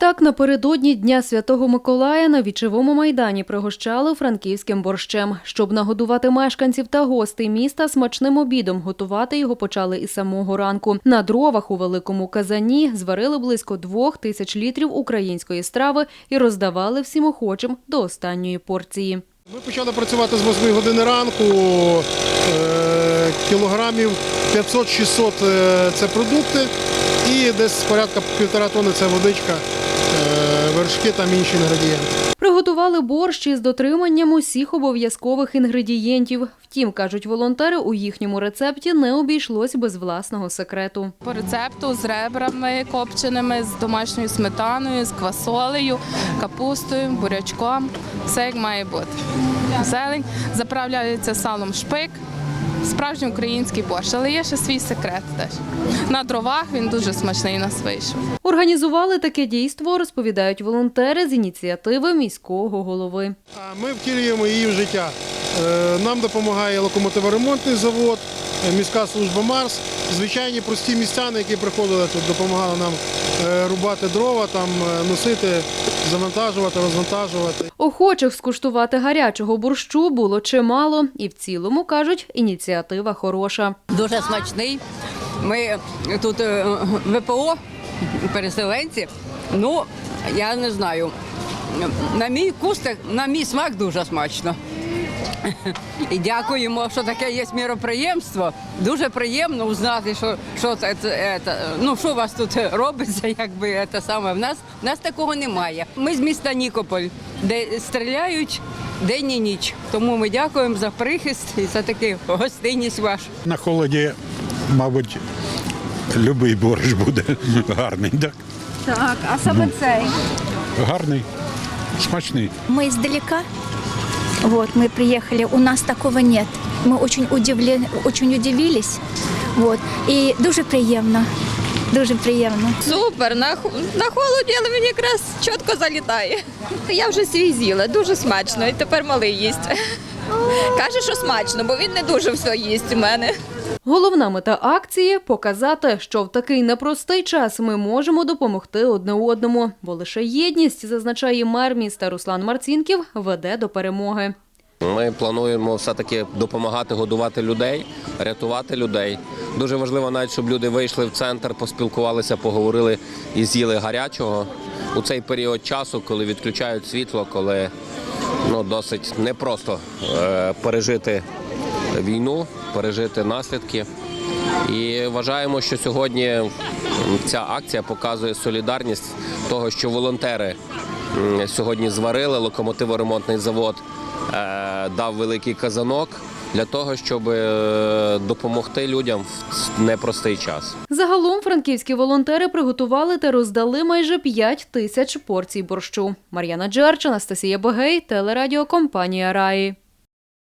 Так, напередодні Дня Святого Миколая на вічовому майдані пригощали франківським борщем. Щоб нагодувати мешканців та гостей міста смачним обідом, готувати його почали із самого ранку. На дровах у великому казані зварили близько двох тисяч літрів української страви і роздавали всім охочим до останньої порції. Ми почали працювати з 8 години ранку. Е, Кілограмів 500-600 е, це продукти і десь порядка півтора тони це водичка, е, вершки та інші інгредієнти. Приготували борщ із дотриманням усіх обов'язкових інгредієнтів. Втім, кажуть волонтери, у їхньому рецепті не обійшлось без власного секрету. По рецепту з ребрами копченими, з домашньою сметаною, з квасолею, капустою, бурячком. Все як має бути. Зелень заправляється салом шпик. Справжній український борщ, але є ще свій секрет теж. На дровах він дуже смачний нас вийшов. Організували таке дійство, розповідають волонтери з ініціативи міського голови. А ми втілюємо її в життя. Е, Нам допомагає локомотиворемонтний завод, е, міська служба Марс. Звичайні прості містяни, які приходили тут, допомагали нам е, рубати дрова, там носити, завантажувати, розвантажувати. Охочих скуштувати гарячого борщу було чимало, і в цілому кажуть, ініціатива хороша. Дуже смачний. Ми тут е, ВПО, переселенці. Ну, я не знаю. На мій кустик, на мій смак дуже смачно. І дякуємо, що таке є міроприємство. Дуже приємно узнати, що, що це, це, це, ну, що у вас тут робиться, якби це саме. В нас, в нас такого немає. Ми з міста Нікополь, де стріляють день і ніч. Тому ми дякуємо за прихист і за таку гостинність вашу. На холоді, мабуть, любий борщ буде гарний, так? Так, а саме цей. Гарний, смачний. Мы издалека. Вот, мы приехали, у нас такого нет. Мы очень, удивлен, очень удивились. Вот. І дуже приємно. Дуже приємно. Супер, на, на холоді, але мені якраз чітко залітає. Я вже свій з'їла, дуже смачно, і тепер малий їсть. Каже, що смачно, бо він не дуже все їсть у мене. Головна мета акції показати, що в такий непростий час ми можемо допомогти одне одному, бо лише єдність, зазначає мер міста Руслан Марцінків, веде до перемоги. Ми плануємо все-таки допомагати годувати людей, рятувати людей. Дуже важливо навіть, щоб люди вийшли в центр, поспілкувалися, поговорили і з'їли гарячого у цей період часу, коли відключають світло, коли ну, досить непросто е, пережити війну, пережити наслідки. І вважаємо, що сьогодні ця акція показує солідарність того, що волонтери сьогодні зварили локомотиворемонтний завод, е, дав великий казанок для того, щоб е, допомогти людям в непростий час. Загалом франківські волонтери приготували та роздали майже 5 тисяч порцій борщу. Мар'яна Джерч, Анастасія Богей, телерадіокомпанія Раї.